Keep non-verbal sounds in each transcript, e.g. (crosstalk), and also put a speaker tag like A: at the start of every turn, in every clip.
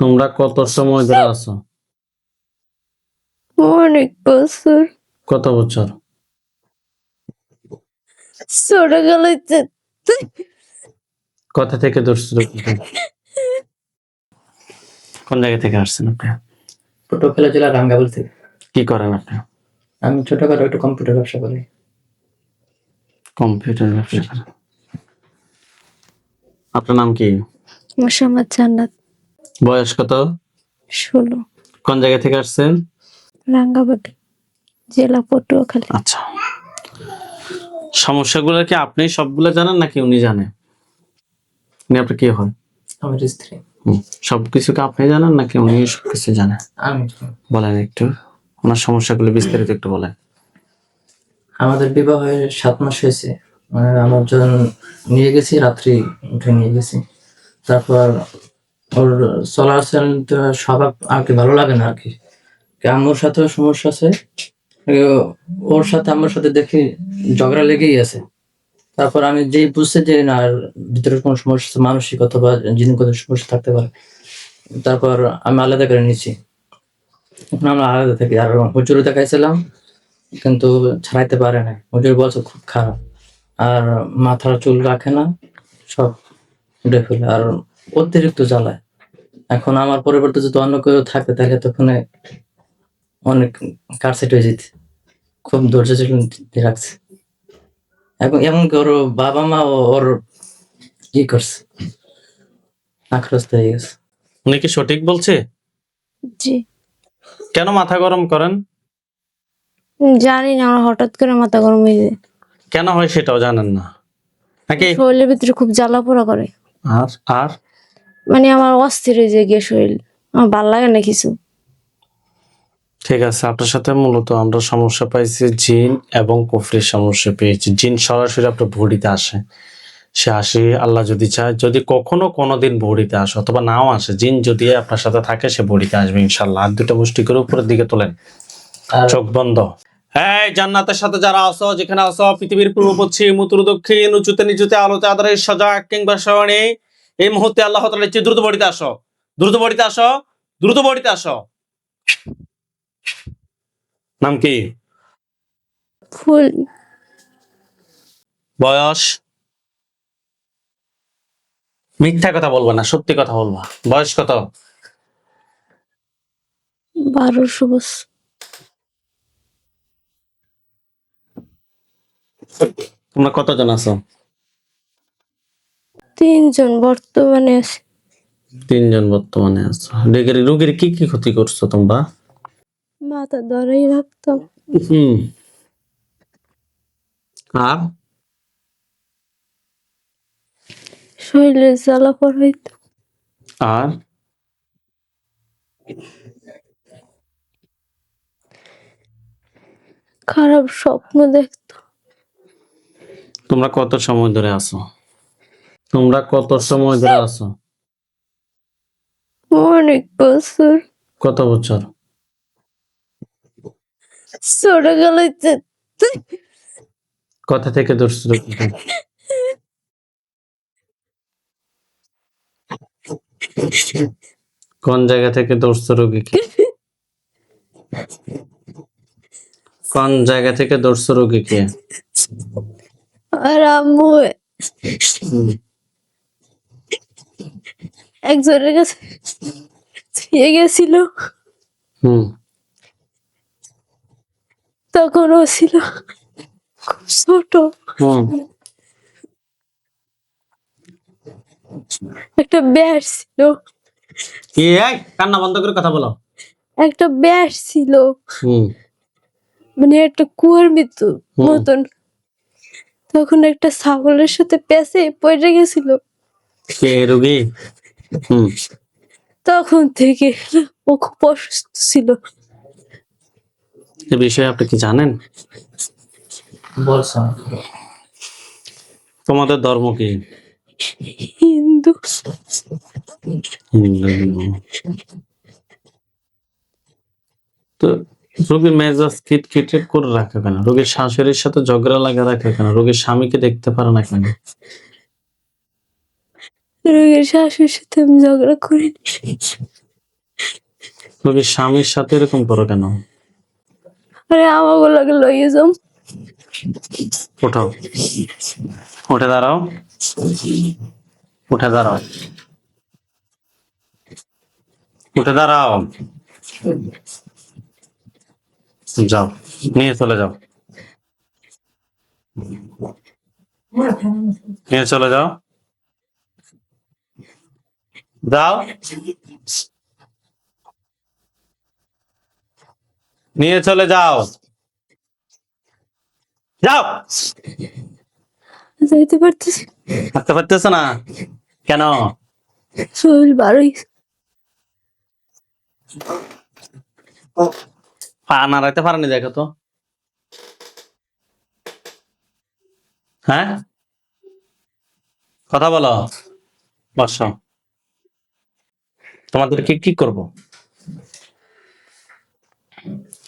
A: তোমরা কত সময় ধরে আছো?
B: অনেক বছর।
A: কত বছর?
B: ছোটবেলাতে
A: কোথা থেকে ধরছো কোন জায়গা থেকে আসছেন আপনি?
C: পটুয়াখালী জেলা রাঙ্গাবল থেকে
A: কি করেন আপনি?
C: আমি ছোটখাটো একটু কম্পিউটার ব্যবসা করি।
A: কম্পিউটার ব্যবসা করেন। আপনার নাম কি?
B: মোসাম্মদ জান্নাত।
A: বয়স কত?
B: ষোলো।
A: কোন জায়গা থেকে আসছেন?
B: রাঙ্গাবাটি জেলা পটুয়াখালী।
A: আচ্ছা। সমস্যাগুলো কি আপনি সবগুলো জানেন নাকি উনি জানে? উনি আপনার কি হয়?
C: আমার স্ত্রী।
A: সবকিছু কি আপনি জানেন নাকি উনি সবকিছু জানে?
C: আমি
A: বলেন একটু। ওনার সমস্যাগুলো বিস্তারিত একটু বলেন।
C: আমাদের বিবাহ হয়ে সাত মাস হয়েছে। মানে আমার যখন নিয়ে গেছি রাত্রি উঠে নিয়ে গেছি। তারপর ওর চলার তো স্বভাব আর কি ভালো লাগে না আর কি। আমার সাথেও সমস্যা আছে। ওর সাথে আমার সাথে দেখি, ঝগড়া লেগেই আছে। তারপর আমি যেই বুঝতে যে না, আর ভিতরে কোনো সমস্যা মানসিক মানসিকতা বা জিনিসগত সমস্যা থাকতে পারে। তারপর আমি আলাদা করে নিচ্ছি এখন আমরা আলাদা থাকি। আর হুজুরে দেখাইছিলাম, কিন্তু ছাড়াইতে পারে না হুজুর বলছে খুব খারাপ। আর মাথার চুল রাখে না, সব উঠে ফেলে। আর অতিরিক্ত জ্বালায়। এখন আমার পরিবর্তে যদি অন্য কেউ থাকে তাহলে তখন অনেক কারসেট হয়ে যেত খুব ধৈর্য ছিল রাখছে। এখন এমনকি ওর বাবা মা ওর কি করছে? আক্রস্ত হয়ে গেছে।
A: উনি কি সঠিক বলছে?
B: জি।
A: কেন মাথা গরম করেন?
B: জানি না আমার হঠাৎ করে মাথা গরম হয়ে যায়।
A: কেন হয় সেটাও জানেন না। নাকি?
B: শরীরের ভিতরে খুব জ্বালা পোড়া করে।
A: আর আর?
B: মানে আমার অস্থির হয়ে যায় গিয়ে শরীর। আমার ভালো লাগে না কিছু।
A: ঠিক আছে আপনার সাথে মূলত আমরা সমস্যা পাইছি জিন এবং কুফরির সমস্যা পেয়েছি। জিন সরাসরি আপনার ভুড়িতে আসে। সে আসে আল্লাহ যদি চায় যদি কখনো কোনোদিন ভুড়িতে আসে অথবা নাও আসে জিন যদি আপনার সাথে থাকে সে ভরিতে আসবে ইনশাল্লাহ আর দুটো মুষ্টি করে উপরের দিকে তোলেন। চোখ বন্ধ। হ্যাঁ জান্নাতের সাথে যারা আসো যেখানে আসো পৃথিবীর পূর্ব পশ্চিম উত্তর দক্ষিণ উঁচুতে নিচুতে আলোতে আধারে সজাগ কিংবা সরণে এই মুহূর্তে আল্লাহ তাআলা ইচ্ছে দ্রুত বড়িতে আসো। দ্রুত বড়িতে আসো। দ্রুত বড়িতে আসো। নাম কি?
B: ফুল।
A: বয়স? মিথ্যা কথা বলব না সত্যি কথা বলবা। বয়স কত?
B: বারোশো বছর।
A: তোমরা কতজন আছো?
B: তিনজন বর্তমানে আছে।
A: তিনজন বর্তমানে আছো। রোগীর রোগীর কি কি ক্ষতি করছ তোমরা?
B: মাথা ধরেই রাখতাম।
A: হুম। আর?
B: শরীরে জ্বালা পড়াইতো
A: আর?
B: খারাপ স্বপ্ন দেখতো।
A: তোমরা কত সময় ধরে আছো? তোমরা কত সময় ধরে আছো?
B: অনেক বছর।
A: কত বছর?
B: ছোটবেলাতে
A: কথা থেকে ধরছো রোগীকে? কোন জায়গা থেকে ধরছো রোগীকে কোন জায়গা থেকে ধরছো রোগীকে
B: আর আম্মু একজনের কাছে দিয়ে গেছিল।
A: হুম।
B: তখন ও ছিল খুব ছোট একটা ব্যাট ছিল।
A: কি কান্না বন্ধ করে কথা বলো।
B: একটা ব্যাট ছিল। মানে একটা কুয়ার মৃত্যু মতন। তখন একটা ছাগলের সাথে পেঁচে পড়ে গেছিল।
A: কে রোগী?
B: তখন থেকে ও খুব অসুস্থ ছিল।
A: এ বিষয়ে আপনি কি জানেন? তোমাদের ধর্ম কি?
B: হিন্দু।
A: তো রোগীর মেজাজ খিট খিটে করে রাখে কেন? রোগীর শাশুড়ির সাথে ঝগড়া লাগা রাখে কেন? রোগীর স্বামীকে দেখতে পারে না কেন?
B: রোগীর শাশুর সাথে আমি ঝগড়া করিনি
A: তুমি স্বামীর সাথে এরকম করো কেন?
B: আরে আমাকে লাগে লইয়ে যাও।
A: উঠাও। উঠে দাঁড়াও। উঠে দাঁড়াও। উঠে দাঁড়াও। যাও নিয়ে চলে যাও। নিয়ে চলে যাও। যাও নিয়ে চলে যাও। যাও।
B: যাইতে পারতেছি
A: থাকতে পারতেছ না? কেন?
B: শরীর বারোই
A: পা নাড়াইতে পারেনি দেখো তো। হ্যাঁ? কথা বলো। বস। তোমাদেরকে কি করব?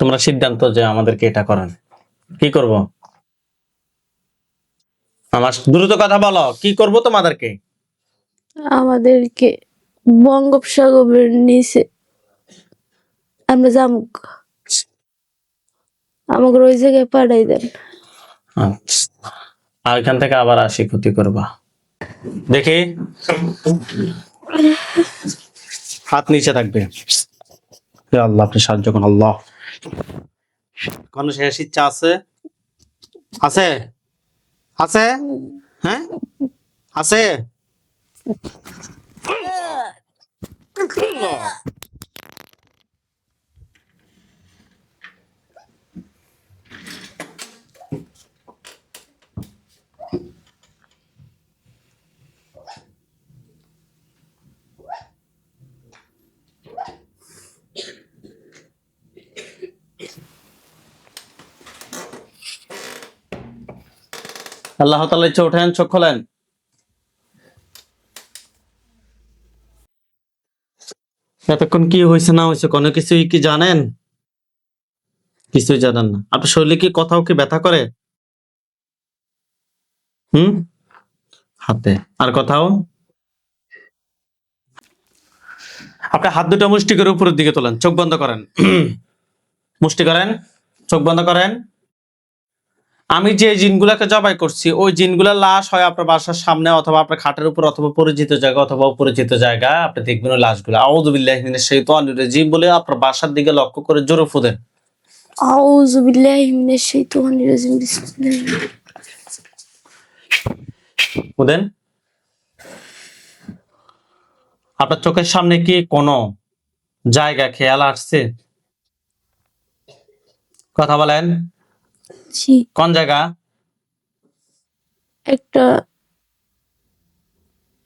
A: তোমরা সিদ্ধান্ত যে আমাদেরকে এটা করেন কি করব? আমার দ্রুত কথা বলো কি করব তোমাদেরকে?
B: আমাদেরকে বঙ্গোপসাগরের নিচে আমরা যামুক আমাকে ওই জায়গায় পাঠাই দেন।
A: আচ্ছা। আর এখান থেকে আবার আসি ক্ষতি করবা। দেখি। হাত নিচে থাকবে। আল্লাহ, আপনি সাহায্য করুন, আল্লাহ। কোন শেষ ইচ্ছা আছে? আছে? আছে? হ্যাঁ? আছে? আল্লাহ তাআলা ইচ্ছা ওঠেন চোখ খোলেন। এতক্ষণ কি হয়েছে, না হয়েছে, কোনো কিছুই কি জানেন? কিছুই জানেন না। আপনার শরীরে কি কোথাও কি ব্যথা করে? হুম? হাতে। আর কোথাও? আপনি হাত দুটো মুষ্টি করে উপরের দিকে তোলেন, চোখ বন্ধ করেন। (clears throat) মুষ্টি করেন, চোখ বন্ধ করেন। আমি যে জিনগুলাকে জবাই করছি ওই জিনগুলার লাশ হয় আপনার বাসার সামনে অথবা আপনার খাটের উপর অথবা পরিচিত জায়গা অথবা অপরিচিত জায়গা আপনি দেখবেন ওই লাশগুলো। আউযুবিল্লাহি মিনাশ শাইতানির রাজিম বলে আপনার বাসার দিকে লক্ষ্য করে জোরে ফুদেন
B: আউযু বিল্লাহি মিনাশ শাইতানির রাজিম বিসমিল্লাহ।
A: ফুদেন আপনার চোখের সামনে কি কোনো জায়গা খেয়াল আসছে? কথা বলেন।
B: জি
A: কোন জায়গা?
B: একটা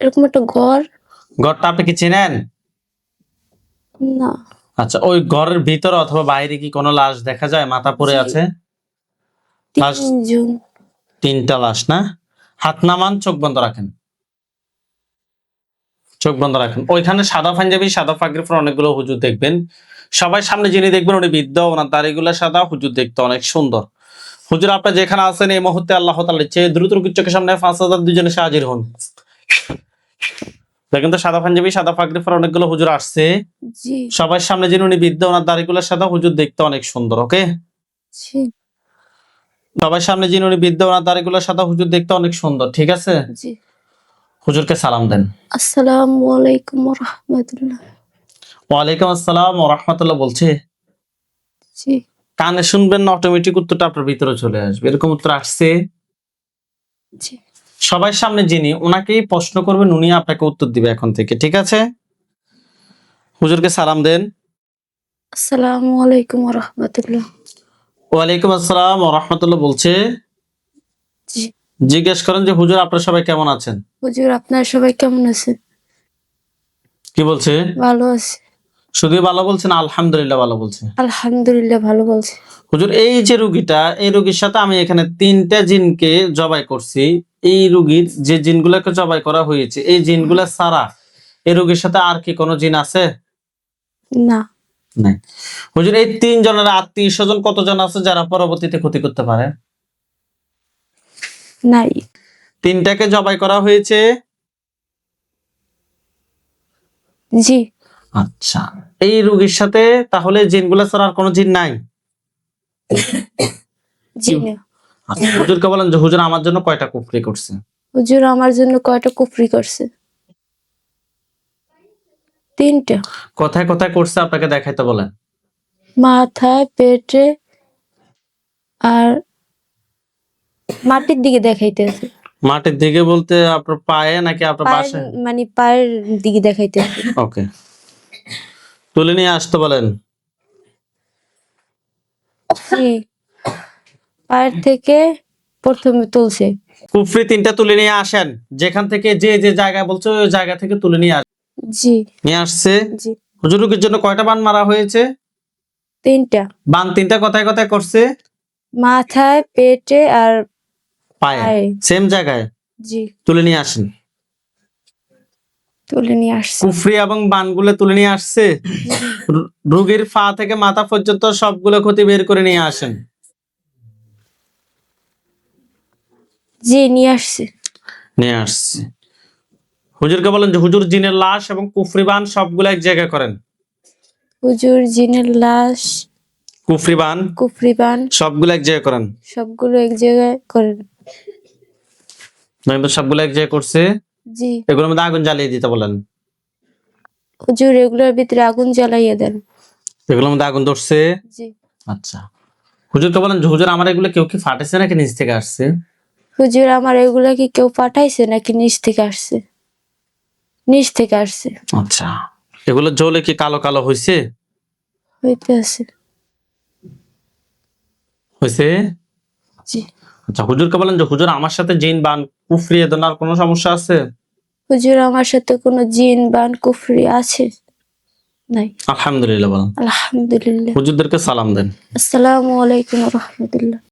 B: এরকম একটা ঘর।
A: ঘরটা আপনি কি চিনেন?
B: না।
A: আচ্ছা ওই ঘরের ভিতরে অথবা বাইরে কি কোনো লাশ দেখা যায়? মাথা পড়ে আছে? লাশ
B: তিনজন।
A: তিনটা লাশ না? হাত নামান চোখ বন্ধ রাখেন। চোখ বন্ধ রাখেন। ওইখানে সাদা পাঞ্জাবি সাদা পাগড়ি পরে অনেকগুলো হুজুর দেখবেন। সবাই সামনে যিনি দেখবেন উনি বৃদ্ধ ওনার দাড়িগুলো সাদা হুজুর দেখতে অনেক সুন্দর। হুজুর আপনি যেখানে আছেন এই মুহূর্তে আল্লাহ তাআলা চেয়ে দ্রুত চোখের সামনে পাঁচ হাজার দুজনে হাজির হন। দেখেন তো সাদা পাঞ্জাবি সাদা পাগড়ি পরে অনেকগুলো হুজুর আসছে।
B: জি।
A: সবার সামনে যিনি উনি বৃদ্ধ ওনার দাড়িগুলো সাদা হুজুর দেখতে অনেক সুন্দর ওকে?
B: জি।
A: সবার সামনে যিনি উনি বৃদ্ধ ওনার দাড়িগুলো সাদা হুজুর দেখতে অনেক সুন্দর ঠিক আছে?
B: জি।
A: হুজুরকে সালাম দেন।
B: আসসালামু আলাইকুম ওয়া রাহমাতুল্লাহ।
A: ওয়ালাইকুম আসসালাম ও রহমতুল্লাহ বলছে।
B: জি।
A: কানে শুনবেন না অটোমেটিক উত্তরটা আপনার ভিতরে চলে আসবে। এরকম উত্তর আসছে?
B: জি।
A: সবার সামনে যিনি ওনাকেই প্রশ্ন করবেন উনি আপনাকে উত্তর দিবে এখন থেকে ঠিক আছে? হুজুরকে সালাম দেন।
B: আসসালামু আলাইকুম ওয়া রাহমাতুল্লাহ
A: ওয়ালাইকুম আসসালাম ও রহমতুল্লাহ বলছে।
B: জি।
A: জিজ্ঞেস করেন যে হুজুর আপনারা সবাই কেমন আছেন?
B: হুজুর আপনারা সবাই কেমন আছেন?
A: কি বলছে?
B: ভালো আছে।
A: শুধু ভালো বলছেন? আলহামদুলিল্লাহ ভালো বলছে।
B: আলহামদুলিল্লাহ ভালো বলছে।
A: হুজুর এই যে রুগীটা এই রুগীর সাথে আমি এখানে তিনটা জিনকে জবাই করছি। এই রুগীর যে জিনগুলোকে জবাই করা হয়েছে এই জিনগুলা ছাড়া এই রুগীর সাথে আর কি কোনো জিন আছে?
B: না।
A: নাই। হুজুর এই তিন জনের আত্মীয় স্বজন কতজন আছে যারা পরবর্তীতে ক্ষতি করতে পারে?
B: নাই।
A: তিনটাকে জবাই করা হয়েছে?
B: জি।
A: আচ্ছা। এই রোগীর সাথে তাহলে জিনগুলা ছাড়া আর কোনো জিন নাই? আচ্ছা হুজুরকে বলেন যে হুজুর আমার জন্য কয়টা কুফরি করছে?
B: হুজুর আমার জন্য কয়টা কুফরি করছে? তিনটা।
A: কোথায় কোথায় করছে আপনাকে দেখাইতে বলেন।
B: মাথায় পেটে আর মাটির দিকে দেখাইতেছে
A: মাটির দিকে বলতে আপনার পায়ে নাকি আপনার পাশে?
B: মানে পায়ের দিকে দেখাইতেছে
A: ওকে। তুলে নিয়ে আসতে বলেন।
B: পায়ের থেকে প্রথমে তুলছে।
A: কুফরি তিনটা তুলে নিয়ে আসেন। যেখান থেকে যে যে জায়গায় বলছে ওই জায়গা থেকে তুলে নিয়ে আস
B: জি।
A: নিয়ে আসছে।
B: জি।
A: হুজুর জন্য কয়টা বান মারা হয়েছে?
B: তিনটা।
A: বান তিনটা কথায় কথায় করছে?
B: মাথায় পেটে আর
A: পায়ে। সেম জায়গায়?
B: জি।
A: তুলে নিয়ে আসেন।
B: তুলে নিয়ে আসছে।
A: কুফরি এবং বানগুলো তুলে নিয়ে আসছে। রোগীর পা থেকে মাথা পর্যন্ত সবগুলো ক্ষতি বের করে নিয়ে আসেন।
B: জি নিয়ে আসছে।
A: নিয়ে আসছে। হুজুরকে বলেন যে হুজুর জিনের লাশ এবং কুফরি বান সবগুলো এক জায়গায় করেন।
B: হুজুর জিনের লাশ
A: কুফরি বান
B: কুফরিবান
A: সবগুলো এক জায়গায় করেন।
B: সবগুলো এক জায়গায় করেন।
A: নয়তো সবগুলো এক জায়গায় করছে।
B: জি।
A: এগুলোর মধ্যে আগুন জ্বালিয়ে দিতে বলেন।
B: হুজুর এগুলোর ভিতরে আগুন জ্বালাইয়া দেন।
A: এগুলোর মধ্যে আগুন ধরছে?
B: জি।
A: আচ্ছা। হুজুরকে বলেন হুজুর আমার এগুলো কেউ কি ফাটেছে নাকি নিচ থেকে আসছে?
B: হুজুর আমার এগুলা কি কেউ পাঠাইছে নাকি নিচ থেকে আসছে? নিচ থেকে আসছে।
A: আচ্ছা। এগুলো জ্বলে কি কালো কালো হয়েছে
B: হইতে আছে।
A: হয়েছে
B: জি।
A: আচ্ছা হুজুরকে বলেন যে হুজুর আমার সাথে জিন বান কুফরি এদনার কোনো সমস্যা আছে?
B: হুজুর আমার সাথে কোনো জিন বান কুফরি আছে? নাই।
A: আলহামদুলিল্লাহ বলেন।
B: আলহামদুলিল্লাহ।
A: হুজুরদেরকে সালাম দেন।
B: আসসালামু আলাইকুম রহমতুল্লাহ।